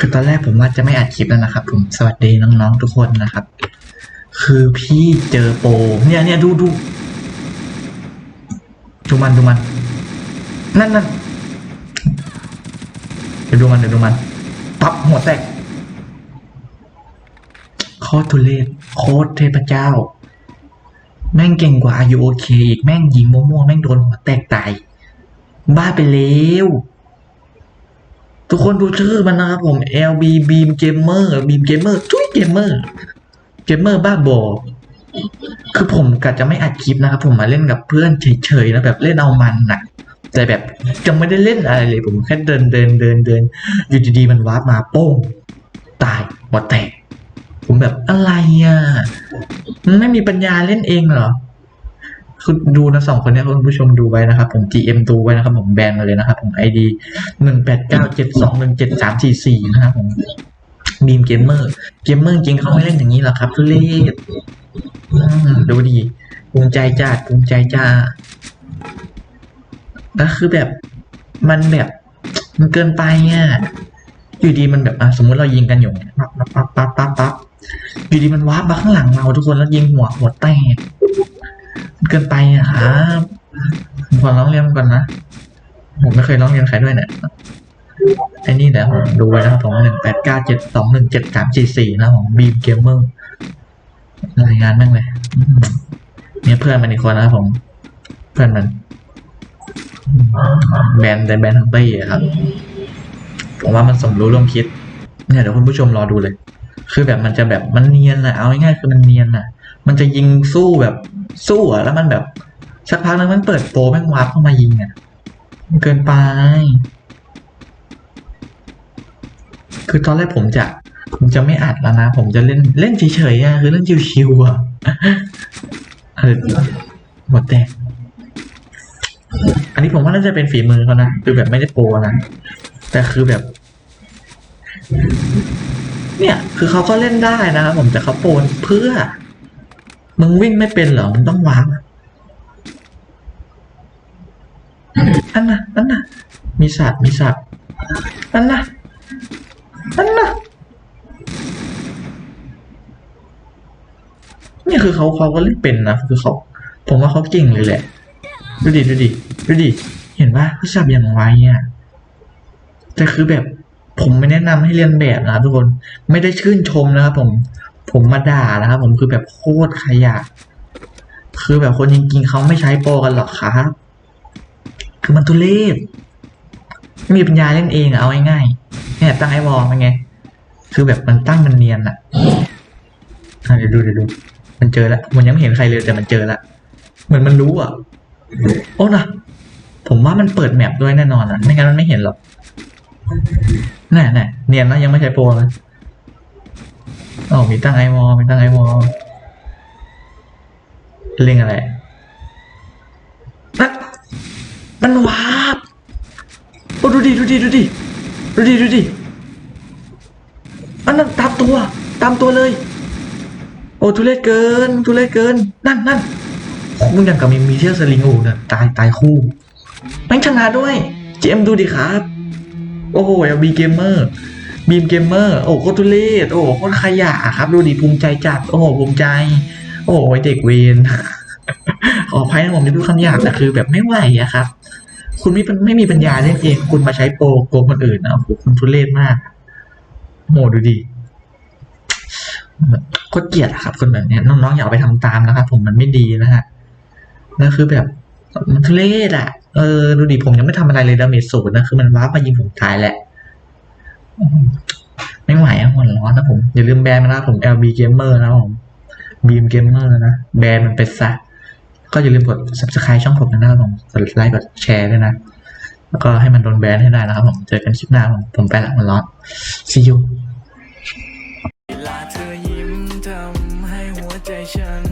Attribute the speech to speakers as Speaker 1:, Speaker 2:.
Speaker 1: คือตอนแรกผมว่าจะไม่อัดคลิปแล้วนะครับ ผมสวัสดีน้องๆทุกคนนะครับ คือพี่เจอโป เนี่ยเนี่ยดูดูดูมันดูมัน นั่นนั่นเดี๋ยวดูมันเดี๋ยวดูมันปับหัวแตกโคตรทุเรศโคตรเทพเจ้า แม่งเก่งกว่าอายุโอเคอีกแม่งยิงมั่วๆแม่งโดนหัวแตกตายบ้าไปแล้ว ทุกคนดูชื่อมันนะครับผม LB Beam Gamer Beam Gamer ทุย Gamer Gamer บ้าบอคือผมกะจะไม่อัดคลิปนะครับ ผมมาเล่นกับเพื่อนเฉยๆนะแบบเล่นเอามันนะแต่แบบจะไม่ได้เล่นอะไรเลย ผมแค่เดินเดินเดินเดินอยู่ดีๆมันวาร์ปมาโป้งตายหัวแตกผมแบบอะไรอะไม่มีปัญญาเล่นเองเหรอ คือดูนะสองคนนี้คุณผู้ชมดูไว้นะครับ ผม GM ดูไว้นะครับ ผมแบนมาเลยนะครับ ผม ID หนึ่งแปดเก้าเจ็ดสองหนึ่งเจ็ดสามสี่สี่นะครับผมบีมเกมเมอร์เกมเมอร์จริงเขาไม่เล่นอย่างนี้หรอกครับทุเรศดูดีภูมิใจจ้าภูมิใจจ้าแล้วคือแบบมันแบบมันเกินไปอะอยู่ดีมันแบบอะสมมุติเรายิงกันอยู่เนี่ยปั๊บปั๊บปั๊บปั๊บปั๊บอยู่ดีมันวาร์ปมาข้างหลังเราทุกคนแล้วยิงหัวหัวแตก เกินไปอะครับผมขอร้องเรียนก่อนนะ ผมไม่เคยร้องเรียนใครด้วยเนี่ยไอ้นี่เดี๋ยวผมดูไว้นะครับผมหนึ่งแปดเก้าเจ็ดสองหนึ่งเจ็ดสามสี่สี่นะครับผมบีมเกมเมอร์รายงานแม่งเลยเนี่ยเพื่อนมันอีกคนนะครับผม เพื่อนมัน แบนแต่แบนทั้งตี้ครับ ผมว่ามันสมรู้ร่วมคิดเนี่ยเดี๋ยวคุณผู้ชมรอดูเลย คือแบบมันจะแบบมันเนียนอะเอาง่ายๆคือมันเนียนอะ มันจะยิงสู้แบบสู้อะแล้วมันแบบสักพักนึงมันเปิดโปรแม่งวาร์ปเข้ามายิงอะเกินไป คือตอนแรกผมจะ ผมจะไม่อัดแล้วนะ ผมจะเล่นเล่นเฉยๆอะคือเล่นชิวๆอะเออหมดแตกอันนี้ผมว่าน่าจะเป็นฝีมือเขานะ คือแบบไม่ได้โปรนะ แต่คือแบบ เนี่ย คือเขาก็เล่นได้นะครับผมแต่เขาโปนเพื่อ มึงวิ่งไม่เป็นเหรอ มึงต้องวางอันน่ะอันน่ะ มีสัตว์มีสัตว์อันน่ะอันน่ะ นี่คือเขาเขาก็เล่นเป็นนะ คือเขา ผมว่าเขาเก่งเลยแหละ ดูดิ ดูดิ ดูดิ เห็นปะเขาสับอย่างไวอะแต่คือแบบผมไม่แนะนำให้เรียนแบบนะทุกคน ไม่ได้ชื่นชมนะครับผม ผมมาด่านะครับ ผมคือแบบโคตรขยะ คือแบบคนจริงๆเขาไม่ใช้โปรกันหรอกครับคือมันทุเรศไม่มีปัญญาเล่นเองอะเอาง่ายๆเนี่ยตั้งไอวอลเป็นไง คือแบบมันตั้งมันเนียนอะอะเดี๋ยวดูเดี๋ยวดู มันเจอแล้วมันยังไม่เห็นใครเลยแต่มันเจอแล้วเหมือนมันรู้อะโอ้นะผมว่ามันเปิดแมปด้วยแน่นอนอะไม่งั้นมันไม่เห็นหรอกแน่แน่เนียนนะยังไม่ใช่โปรเลย อ๋อมีตั้งไอวอลมีตั้งไอวอลเล่งอะไรนั่นมันวาบโอ้ดูดิดูดิดูดิดูดิดูดิอันนั้นตามตัว ตามตัวเลย โอ้ทุเรศเกิน ทุเรศเกิน นั่นนั่นมึงอย่างกับมีมีเชือกสลิงโอ้เนี่ยตายตายคู่แม่งชนะด้วย เจมดูดิครับ โอ้โหบีเกมเมอร์ บีมเกมเมอร์โอ้โคตรทุเรศโอ้โคตรขยะครับ ดูดิภูมิใจจัด โอ้โหภูมิใจ โอ้โหเด็กเวนขออภัยนะผมที่พูดคำหยาบแต่คือแบบไม่ไหวอะครับ คุณไม่ไม่มีปัญญาเล่นเอง คุณมาใช้โปรโกงคนอื่นนะโอ้โหคุณทุเรศมากโหดูดิโคตรเกลียดครับ คนแบบนี้น้องๆอย่าไปทำตามนะครับ ผมมันไม่ดีนะฮะแล้วคือแบบมันทุเรศอะเออดูดิผมยังไม่ทำอะไรเลยดาเมจศูนย์นะคือมันว้าร์ปมายิงผมตายแหละ ไม่ไหวอะหัวร้อนนะผม อย่าลืมแบนมันนะผม LB Gamer นะผม Beam Gamer นะแบนมันไปซะก็อย่าลืมกด subscribe ช่องผมนะครับผมกดไลค์กดแชร์ด้วยนะ แล้วก็ให้มันโดนแบนให้ได้นะครับผม เจอกันคลิปหน้าผมผมไปละมันร้อน see you
Speaker 2: เวลาเธอยิ้มทำให้หัวใจฉัน